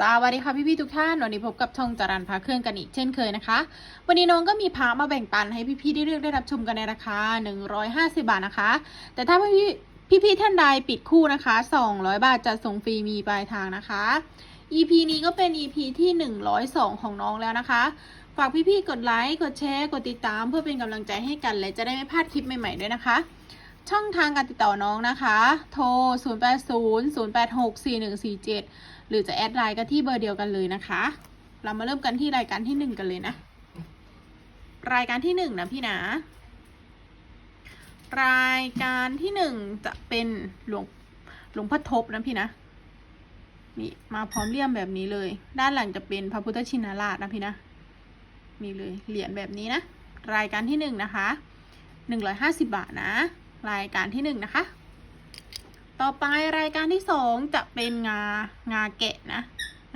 สวัสดีค่ะพี่พี่ๆทุกท่านวันนี้พบกับช่องจารันพาเครื่องกันอีกเช่นเคยนะคะ วันนี้น้องก็มีพามาแบ่งปันให้พี่พี่ๆได้เลือกได้รับชมกันในราคา 150 บาทนะคะ แต่ถ้าพี่พี่พี่ๆท่านใดปิดคู่นะคะ 200 บาทจะส่งฟรีมีปลายทางนะคะ EP นี้ก็เป็น EP ที่ 102 ของน้องแล้วนะคะ ฝากพี่ๆกดไลค์กดแชร์กดติดตาม เพื่อเป็นกำลังใจให้กันและจะได้ไม่พลาดคลิปใหม่ๆด้วยนะคะช่องทางการติดต่อน้องนะคะ โทร 080 086 4147 หรือจะแอดไลน์ก็ที่เบอร์เดียวกันเลยนะคะ เรามาเริ่มกันที่รายการที่หนึ่งกันเลยนะ รายการที่หนึ่งนะพี่นะ รายการที่หนึ่งจะเป็นหลวงหลวงพ่อทบนะพี่นะนี่มาพร้อมเลี่ยมแบบนี้เลย ด้านหลังจะเป็นพระพุทธชินราชนะพี่นะนี่เลยเหรียญแบบนี้นะ รายการที่หนึ่งนะคะหนึ่งร้อยห้าสิบบาทนะ รายการที่หนึ่งนะคะ ต่อไปรายการที่สองจะเป็นงางาแกะนะ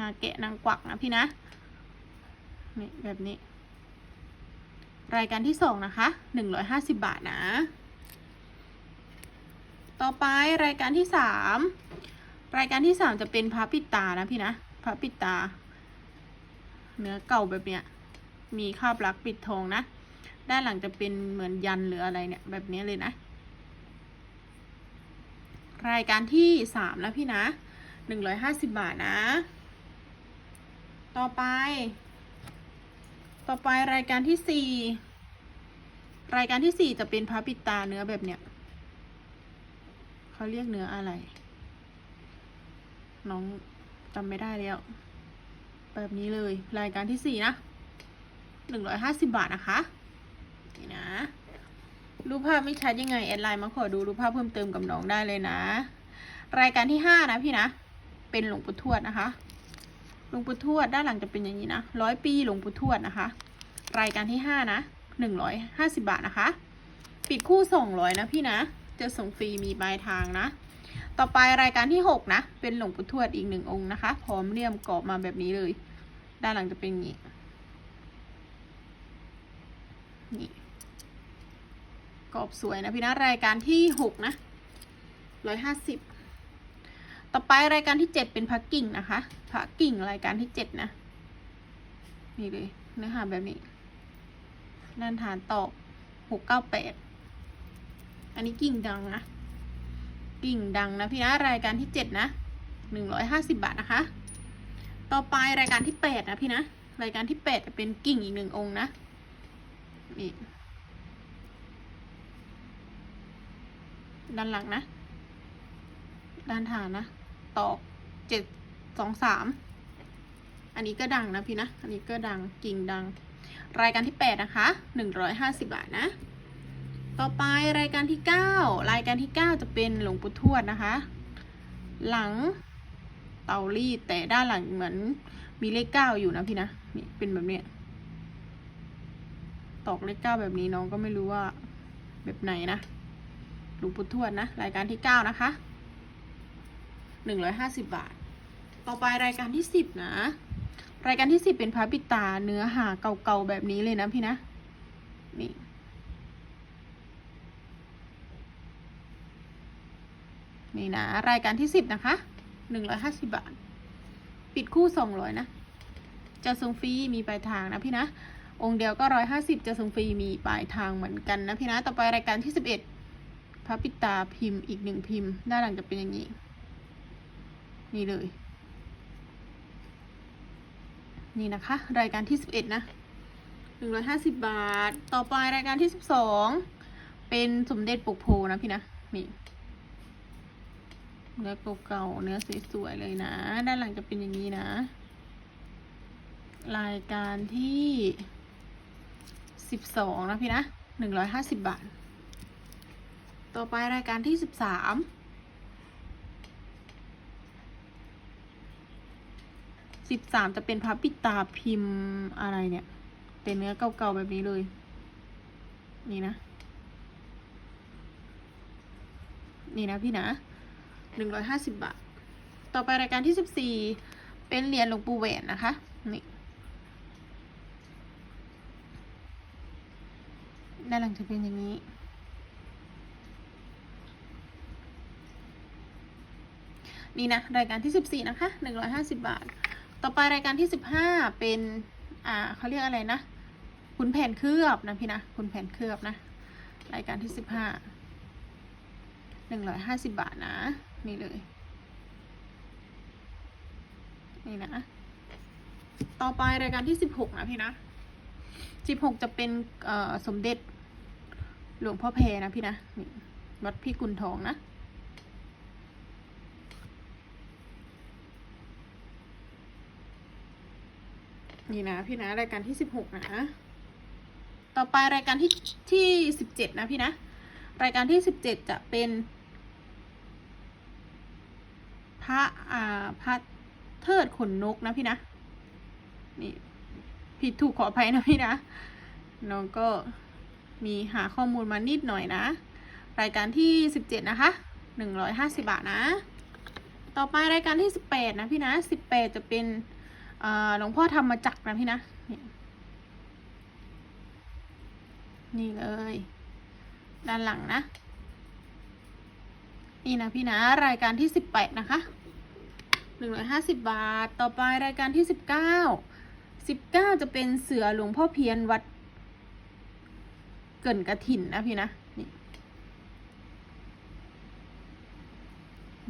งาแกะนางกวักนะพี่นะ นี่แบบนี้ รายการที่สองนะคะหนึ่งร้อยห้าสิบบาทนะ ต่อไปรายการที่สามรายการที่สามจะเป็นพระปิดตานะพี่นะพระปิดตา เนื้อเก่าแบบเนี้ย มีคราบลักปิดทองนะ ด้านหลังจะเป็นเหมือนยันหรืออะไรเนี่ย แบบนี้เลยนะ รายการที่สามแล้วพี่นะหนึ่งร้อยห้าสิบบาทนะ ต่อไป ต่อไปรายการที่สี่รายการที่สี่จะเป็นพระปิดตาเนื้อแบบเนี้ยเขาเรียกเนื้ออะไร น้องจำไม่ได้แล้ว แบบนี้เลย รายการที่สี่นะหนึ่งร้อยห้าสิบบาทนะคะนี่นะ รูปภาพไม่ชัดยังไงแอดไลน์มาขอดูรูปภาพเพิ่มเติมกับน้องได้เลยนะ รายการที่ห้านะพี่นะ เป็นหลวงปู่ทวดนะคะ หลวงปู่ทวดด้านหลังจะเป็นอย่างนี้นะร้อยปีหลวงปู่ทวดนะคะ รายการที่ห้านะหนึ่งร้อยห้าสิบาทนะคะ ปิดคู่ส่งร้อยนะพี่นะ จะส่งฟรีมีปลายทางนะ ต่อไปรายการที่หกนะ เป็นหลวงปู่ทวดอีกหนึ่งองค์นะคะ พร้อมเลี่ยมกรอบมาแบบนี้เลย ด้านหลังจะเป็นอย่างนี้นี่ กรอบสวยนะพี่นะรายการที่หกนะร้อยห้าสิบต่อไปรายการที่เจ็ดเป็นพักกิ่งนะคะพักกิ่งรายการที่เจ็ดนะ นี่เลยเนื้อหาแบบนี้ด้านฐานตอบหกเก้าแปดอันนี้กิ่งดังนะ กิ่งดังนะพี่นะรายการที่เจ็ดนะหนึ่งร้อยห้าสิบาทนะคะ ต่อไปรายการที่แปดนะพี่นะรายการที่แปดจะเป็นกิ่งอีกหนึ่งองค์นะนี่ ด้านหลังนะ ด้านฐานนะ ตอกเจ็ดสองสาม อันนี้ก็ดังนะพี่นะ อันนี้ก็ดังกิ่งดัง รายการที่แปดนะคะหนึ่งร้อยห้าสิบาทนะ ต่อไปรายการที่เก้ารายการที่เก้าจะเป็นหลวงปู่ทวดนะคะ หลังเตารีดแต่ด้านหลังเหมือนมีเลขเก้าอยู่นะพี่นะ นี่เป็นแบบเนี้ยตอกเลขเก้าแบบนี้น้องก็ไม่รู้ว่าแบบไหนนะ หลวงปู่ทวดนะ รายการที่เก้านะคะหนึ่งร้อยห้าสิบบาท ต่อไปรายการที่สิบนะ รายการที่สิบเป็นพระปิตาเนื้อหาเก่าๆแบบนี้เลยนะพี่นะ นี่นี่นะ รายการที่สิบนะคะหนึ่งร้อยห้าสิบบาท ปิดคู่สองร้อยนะ จะส่งฟรีมีปลายทางนะพี่นะ องค์เดียวก็ร้อยห้าสิบจะส่งฟรีมีปลายทางเหมือนกันนะพี่นะ ต่อไปรายการที่สิบเอ็ด พระปิตาพิมพ์อีกหนึ่งพิมพ์ ด้านหลังจะเป็นอย่างนี้ นี่เลย นี่นะคะ รายการที่สิบเอ็ดนะหนึ่งร้อยห้าสิบบาท ต่อไปรายการที่สิบสองเป็นสมเด็จปกโพนะพี่นะนี่เนื้อเก่าๆเนื้อสวยๆเลยนะ ด้านหลังจะเป็นอย่างนี้นะ รายการที่สิบสองนะพี่นะหนึ่งร้อยห้าสิบบาท ต่อไปรายการที่สิบสามสิบสามจะเป็นพระปิดตาพิมพ์อะไรเนี่ย เป็นเนื้อเก่าๆแบบนี้เลย นี่นะ นี่นะพี่นะหนึ่งร้อยห้าสิบบาท ต่อไปรายการที่สิบสี่เป็นเหรียญหลวงปู่แหวนนะคะ นี่ด้านหลังจะเป็นอย่างนี้ นี่นะรายการที่สิบสี่นะคะหนึ่งร้อยห้าสิบบาท ต่อไปรายการที่สิบห้าเป็น อ่าเขาเรียกอะไรนะขุนแผนเคลือบนะพี่นะขุนแผนเคลือบนะ รายการที่สิบห้าหนึ่งร้อยห้าสิบบาทนะ นี่เลย นี่นะ ต่อไปรายการที่สิบหกนะพี่นะสิบหกจะเป็นอ่อสมเด็จหลวงพ่อเพนะพี่นะนวัดพี่กุนทองนะ นี่นะพี่นะรายการที่สิบหกนะ ต่อไปรายการที่ที่สิบเจ็ดนะพี่นะ รายการที่สิบเจ็ดจะเป็น พระอ่าพระเทิดขนนกนะพี่นะ นี่ผิดถูกขออภัยนะพี่นะ น้องก็มีหาข้อมูลมานิดหน่อยนะ รายการที่สิบเจ็ดนะคะหนึ่งร้อยห้าสิบาทนะ ต่อไปรายการที่สิบแปดนะพี่นะสิบแปดจะเป็น หลวงพ่อธรรมจักนะพี่นะ นี่เลย ด้านหลังนะ นี่นะพี่นะ รายการที่สิบแปดนะคะหนึ่งร้อยห้าสิบบาท ต่อไปรายการที่สิบเก้าสิบเก้าจะเป็นเสือหลวงพ่อเพียรวัด เกินกระถินนะพี่นะนี่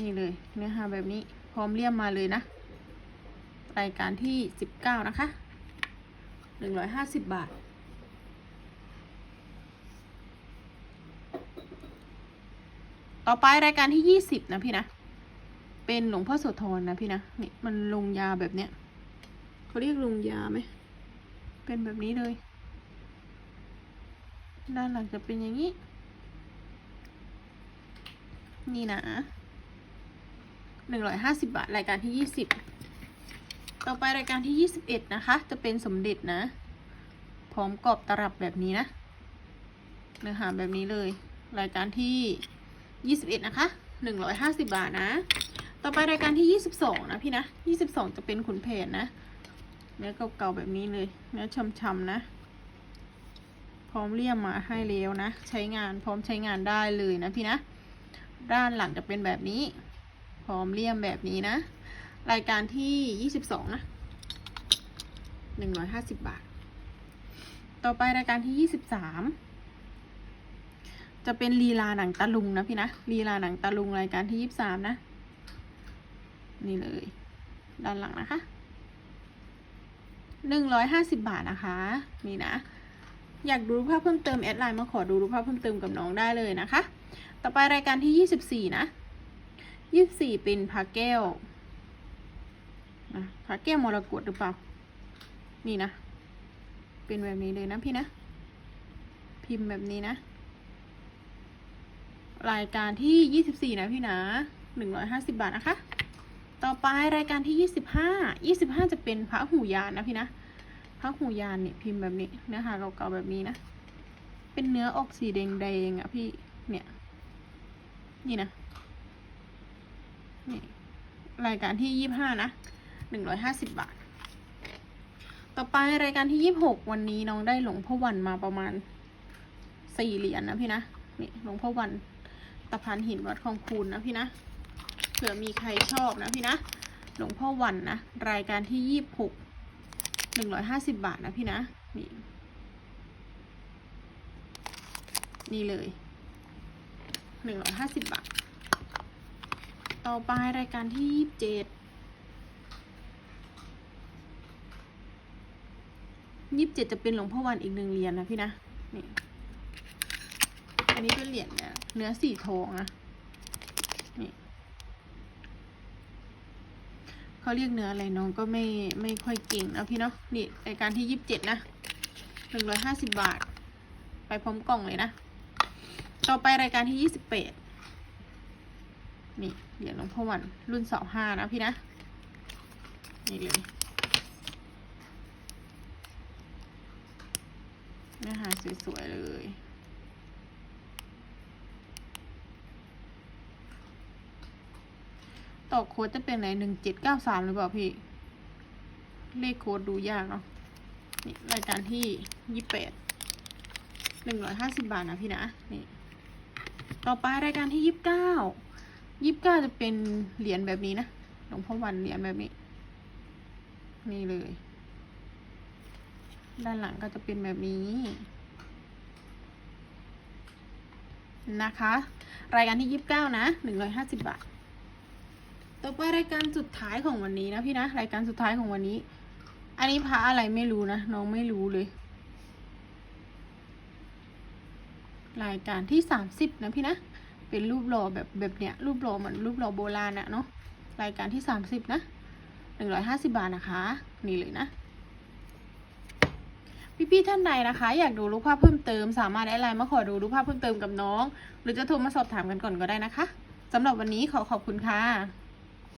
นี่เลยเนื้อหาแบบนี้พร้อมเลี่ยมมาเลยนะ รายการที่สิบเก้านะคะหนึ่งร้อยห้าสิบบาท ต่อไปรายการที่ยี่สิบนะพี่นะ เป็นหลวงพ่อโสธรนะพี่นะ นี่มันลงยาแบบเนี้ยเขาเรียกลงยาไหม เป็นแบบนี้เลย ด้านหลังจะเป็นอย่างนี้ นี่นะหนึ่งร้อยห้าสิบบาท รายการที่ยี่สิบ ต่อไปรายการที่ยี่สิบเอ็ดนะคะ จะเป็นสมเด็จนะ พร้อมกรอบตลับแบบนี้นะเนื้อหาแบบนี้เลย รายการที่ยี่สิบเอ็ดนะคะหนึ่งร้อยห้าสิบบาทนะ ต่อไปรายการที่ยี่สิบสองนะพี่นะยี่สิบสองจะเป็นขุนแผนนะ เนื้อเก่าๆแบบนี้เลย เนื้อช่ำๆนะ พร้อมเลี่ยมมาให้แล้วนะ ใช้งานพร้อมใช้งานได้เลยนะพี่นะ ด้านหลังจะเป็นแบบนี้ พร้อมเลี่ยมแบบนี้นะ รายการที่ยี่สิบสองนะหนึ่งร้อยห้าสิบบาท ต่อไปรายการที่ยี่สิบสามจะเป็นลีลาหนังตะลุงนะพี่นะลีลาหนังตะลุงรายการที่ยี่สิบสามนะ นี่เลย ด้านหลังนะคะหนึ่งร้อยห้าสิบบาทนะคะ นี่นะ อยากดูรูปภาพเพิ่มเติมแอดไลน์มาขอดูรูปภาพเพิ่มเติมกับน้องได้เลยนะคะ ต่อไปรายการที่ยี่สิบสี่นะยี่สิบสี่เป็นพาแก้ว นะพาแก้วมรกตหรือเปล่า นี่นะ เป็นแบบนี้เลยนะพี่นะ พิมพ์แบบนี้นะ รายการที่ยี่สิบสี่นะพี่นะหนึ่งร้อยห้าสิบาทนะคะ ต่อไปรายการที่ยี่สิบห้า ยี่สิบห้าจะเป็นพระหูยานนะพี่นะ พระหูยานเนี่ยพิมพ์แบบนี้ เนื้อหาเก่าๆแบบนี้นะ เป็นเนื้อออกสีแดงๆอะพี่ เนี่ย นี่นะ นี่รายการที่ยี่ห้านะ หนึ่งร้อยห้าสิบบาท ต่อไปรายการที่ยี่หกวันนี้น้องได้หลวงพ่อวันมาประมาณสี่เหรียญนะพี่นะนี่หลวงพ่อวันตะพานหินวัดคลองคูนนะพี่นะเผื่อมีใครชอบนะพี่นะหลวงพ่อวันนะรายการที่ยี่หกหนึ่งร้อยห้าสิบบาทนะพี่นะนี่นี่เลยหนึ่งร้อยห้าสิบบาท ต่อไปรายการที่ยี่สิบเจ็ด ยี่สิบเจ็ดจะเป็นหลวงพ่อวันอีกหนึ่งเหรียญนะพี่นะนี่อันนี้เป็นเหรียญเนี่ยเนื้อสีทองนะนี่เขาเรียกเนื้ออะไรน้องก็ไม่ไม่ค่อยเก่งนะพี่เนาะนี่รายการที่ยี่สิบเจ็ดนะหนึ่งร้อยห้าสิบบาท ไปพร้อมกล่องเลยนะ ต่อไปรายการที่ยี่สิบแปดนี่เหรียญหลวงพ่อวันรุ่นสองห้านะพี่นะนี่เลย นื้อหาสวยๆเลยต่อโค้ดจะเป็นไหนหนึ่งเจ็ดเก้าสามหรือเปล่าพี่ เลขโค้ดดูยากเนาะนี่รายการที่ยี่แปดหนึ่งร้อยห้าสิบบาทนะพี่นะนี่ต่อไปรายการที่ยี่สิบเก้ายี่สิบเก้าจะเป็นเหรียญแบบนี้นะหลวงพ่อวันเหรียญแบบนี้ นี่เลย ด้านหลังก็จะเป็นแบบนี้นะคะ รายการที่ยี่สิบเก้านะหนึ่งร้อยห้าสิบบาท ต่อไปรายการสุดท้ายของวันนี้นะพี่นะ รายการสุดท้ายของวันนี้ อันนี้พระอะไรไม่รู้นะ น้องไม่รู้เลย รายการที่สามสิบนะพี่นะ เป็นรูปหล่อแบบแบบเนี้ย รูปหล่อเหมือนรูปหล่อโบราณอะเนาะ รายการที่สามสิบนะหนึ่งร้อยห้าสิบาทนะคะ นี่เลยนะ พี่ๆท่านใดนะคะ อยากดูรูปภาพเพิ่มเติม สามารถแอดไลน์มาขอดูรูปภาพเพิ่มเติมกับน้อง หรือจะโทรมาสอบถามกันก่อนก็ได้นะคะสำหรับวันนี้ขอขอบคุณค่ะ